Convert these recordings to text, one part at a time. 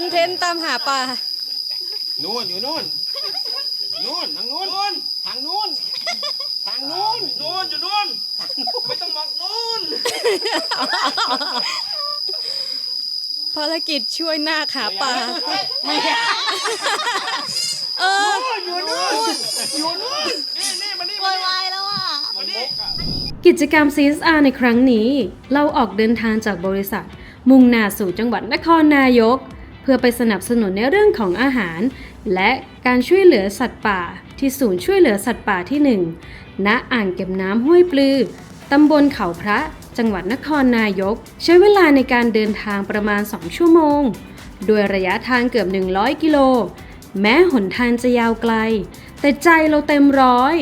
อนเทนต์ตามหาปลานู่นอยู่นู่นนู่นทางนู้นทางนู้นทางนู้นนู่นอยู่นู่นไม่ต้องมองนู่นภารกิจช่วยนาคหาปลาเออ อยู่นู่นอยู่นู่นนี่นี่มานี่โวยวายแล้วอะมานี่กิจกรรม CSR ในครั้งนี้ เราออกเดินทางจากบริษัท มุ่งหน้าสู่จังหวัดนครนายกเพื่อไปสนับสนุนในเรื่องของอาหาร และการช่วยเหลือสัตว์ป่า ที่ศูนย์ช่วยเหลือสัตว์ป่าที่ 1 ณ อ่างเก็บน้ำห้วยปลือตำบลเขาพระ จังหวัดนครนายก ใช้เวลาในการเดินทางประมาณ 2 ชั่วโมง โดยระยะทางเกือบ 100 กิโล แม้หนทางจะยาวไกล แต่ใจเราเต็มร้อย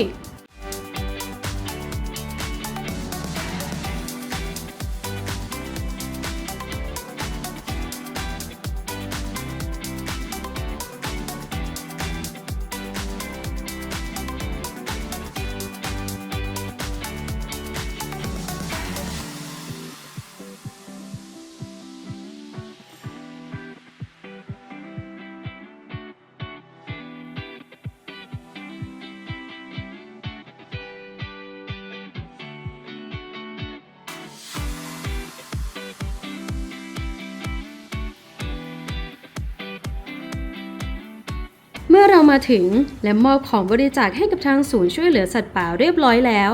มื่อเรามาถึงและมอบของบริจาคให้กับทางศูนย์ช่วยเหลือสัตว์ป่าเรียบร้อยแล้ว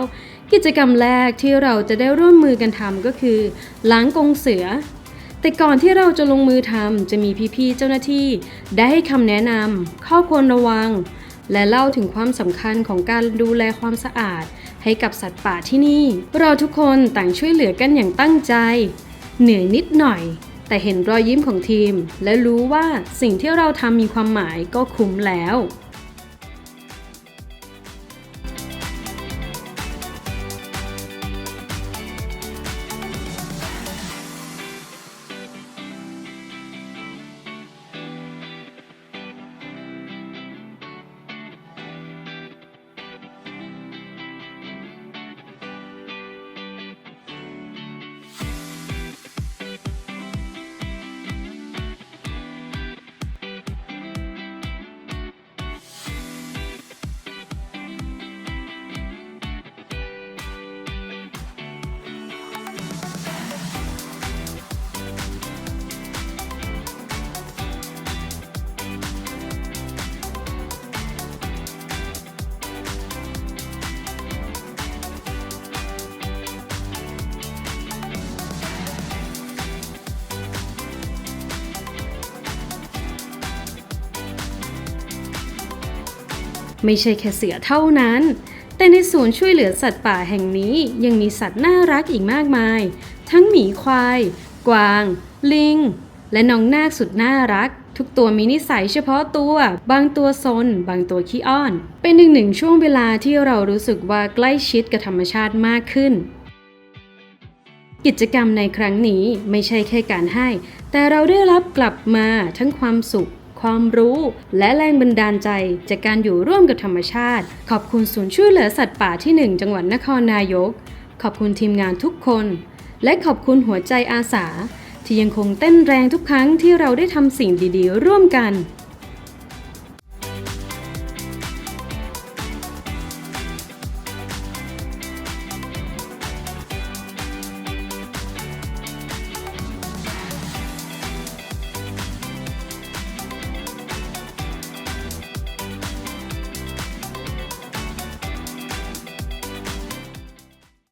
กิจกรรมแรกที่เราจะได้ร่วมมือกันทำก็คือล้างกรงเสือ แต่ก่อนที่เราจะลงมือทำจะมีพี่ๆเจ้าหน้าที่ ได้ให้คำแนะนำข้อควรระวัง และเล่าถึงความสำคัญของการดูแลความสะอาด ให้กับสัตว์ป่าที่นี่ เราทุกคนต่างช่วยเหลือกันอย่างตั้งใจ เหนื่อยนิดหน่อย แต่เห็นรอยยิ้มของทีม และรู้ว่าสิ่งที่เราทำมีความหมายก็คุ้มแล้ว ไม่ใช่แค่เสือเท่านั้น แต่ในศูนย์ช่วยเหลือสัตว์ป่าแห่งนี้ยังมีสัตว์น่ารักอีกมากมาย ทั้งหมีควาย กวาง ลิง และน้องนาคสุดน่ารัก ทุกตัวมีนิสัยเฉพาะตัว บางตัวซน บางตัวขี้อ้อน เป็นอีกหนึ่งช่วงเวลาที่เรารู้สึกว่าใกล้ชิดกับธรรมชาติมากขึ้นกิจกรรมในครั้งนี้ไม่ใช่แค่การให้ แต่เราได้รับกลับมาทั้งความสุข ความรู้ และแรงบันดาลใจ จากการอยู่ร่วมกับธรรมชาติ ขอบคุณศูนย์ช่วยเหลือสัตว์ป่าที่ 1 จังหวัดนครนายก ขอบคุณทีมงานทุกคน และขอบคุณหัวใจอาสา ที่ยังคงเต้นแรงทุกครั้งที่เราได้ทำสิ่งดีๆ ร่วมกัน